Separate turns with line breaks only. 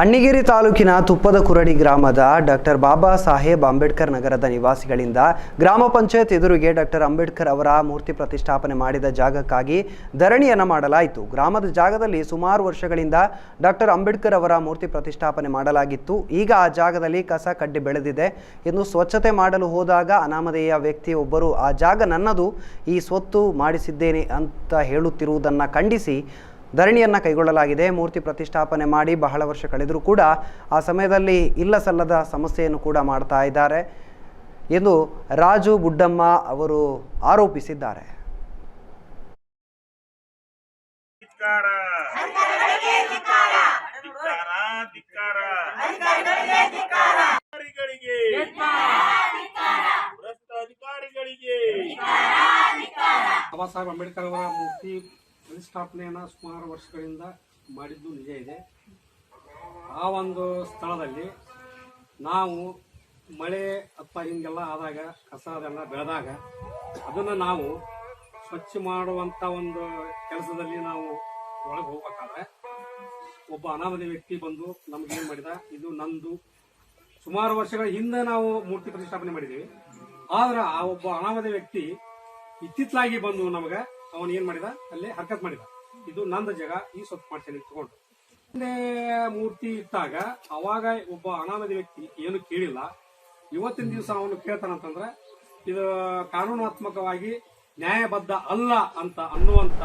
ಅಣ್ಣಿಗೇರಿ ತಾಲೂಕಿನ ತುಪ್ಪದ ಕುರಡಿ ಗ್ರಾಮದ ಡಾಕ್ಟರ್ ಬಾಬಾ ಸಾಹೇಬ್ ಅಂಬೇಡ್ಕರ್ ನಗರದ ನಿವಾಸಿಗಳಿಂದ ಗ್ರಾಮ ಪಂಚಾಯತ್ ಎದುರಿಗೆ ಡಾಕ್ಟರ್ ಅಂಬೇಡ್ಕರ್ ಅವರ ಮೂರ್ತಿ ಪ್ರತಿಷ್ಠಾಪನೆ ಮಾಡಿದ ಜಾಗಕ್ಕಾಗಿ ಧರಣಿಯನ್ನು ಮಾಡಲಾಯಿತು. ಗ್ರಾಮದ ಜಾಗದಲ್ಲಿ ಸುಮಾರು ವರ್ಷಗಳಿಂದ ಡಾಕ್ಟರ್ ಅಂಬೇಡ್ಕರ್ ಅವರ ಮೂರ್ತಿ ಪ್ರತಿಷ್ಠಾಪನೆ ಮಾಡಲಾಗಿತ್ತು. ಈಗ ಆ ಜಾಗದಲ್ಲಿ ಕಸ ಕಡ್ಡಿ ಬೆಳೆದಿದೆ. ಎಂದು ಸ್ವಚ್ಛತೆ ಮಾಡಲು ಹೋದಾಗ ಅನಾಮಧೇಯ ವ್ಯಕ್ತಿಯೊಬ್ಬರು ಆ ಜಾಗ ನನ್ನದು, ಈ ಸ್ವತ್ತು ಮಾಡಿಸಿದ್ದೇನೆ ಅಂತ ಹೇಳುತ್ತಿರುವುದನ್ನು ಖಂಡಿಸಿ ಧರಣಿಯನ್ನು ಕೈಗೊಳ್ಳಲಾಗಿದೆ. ಮೂರ್ತಿ ಪ್ರತಿಷ್ಠಾಪನೆ ಮಾಡಿ ಬಹಳ ವರ್ಷ ಕಳೆದರೂ ಕೂಡ ಆ ಸಮಯದಲ್ಲಿ ಇಲ್ಲ ಸಲ್ಲದ ಸಮಸ್ಯೆಯನ್ನು ಕೂಡ ಮಾಡ್ತಾ ಇದ್ದಾರೆ ಎಂದು ರಾಜು ಬುಡ್ಡಮ್ಮ ಅವರು ಆರೋಪಿಸಿದ್ದಾರೆ.
ಬಾಬಾ ಸಾಹೇಬ್ ಅಂಬೇಡ್ಕರ್ ಅವರ ಮೂರ್ತಿ ಪ್ರತಿಷ್ಠಾಪನೆಯನ್ನು ಸುಮಾರು ವರ್ಷಗಳಿಂದ ಮಾಡಿದ್ದು ನಿಜ ಇದೆ. ಆ ಒಂದು ಸ್ಥಳದಲ್ಲಿ ನಾವು ಮಳೆ ಅಥವಾ ಹಿಂಗೆಲ್ಲ ಆದಾಗ, ಕಸ ಅದೆಲ್ಲ ಬೆಳೆದಾಗ ಅದನ್ನು ನಾವು ಸ್ವಚ್ಛ ಮಾಡುವಂಥ ಒಂದು ಕೆಲಸದಲ್ಲಿ ನಾವು ಒಳಗೆ ಹೋಗ್ಬೇಕಾದ್ರೆ ಒಬ್ಬ ಅನಾಮಧಿ ವ್ಯಕ್ತಿ ಬಂದು ನಮ್ಗೆ ಏನು ಮಾಡಿದ, ಇದು ನಂದು. ಸುಮಾರು ವರ್ಷಗಳ ಹಿಂದೆ ನಾವು ಮೂರ್ತಿ ಪ್ರತಿಷ್ಠಾಪನೆ ಮಾಡಿದ್ದೀವಿ ಆದ್ರೆ ಆ ಒಬ್ಬ ಅನಾಮಧಿ ವ್ಯಕ್ತಿ ಇತ್ತಿತ್ತಲಾಗಿ ಬಂದು ನಮಗ ಅವನು ಏನ್ ಮಾಡಿದ? ಅಲ್ಲಿ ಹರ್ಕತ್ ಮಾಡಿದ. ಇದು ನಂದ ಜಾಗ, ಈ ಸ್ವತ್ತು ಮಾಡ್ತೇನೆ ತಗೊಂಡು. ಹಿಂದೆ ಮೂರ್ತಿ ಇಟ್ಟಾಗ ಅವಾಗ ಒಬ್ಬ ಅನಾಮಧಿ ವ್ಯಕ್ತಿ ಏನು ಕೇಳಿಲ್ಲ. ಇವತ್ತಿನ ದಿವಸ ಅವನು ಕೇಳ್ತಾನಂತಂದ್ರೆ, ಇದು ಕಾನೂನಾತ್ಮಕವಾಗಿ ನ್ಯಾಯಬದ್ಧ ಅಲ್ಲ ಅಂತ ಅನ್ನುವಂತ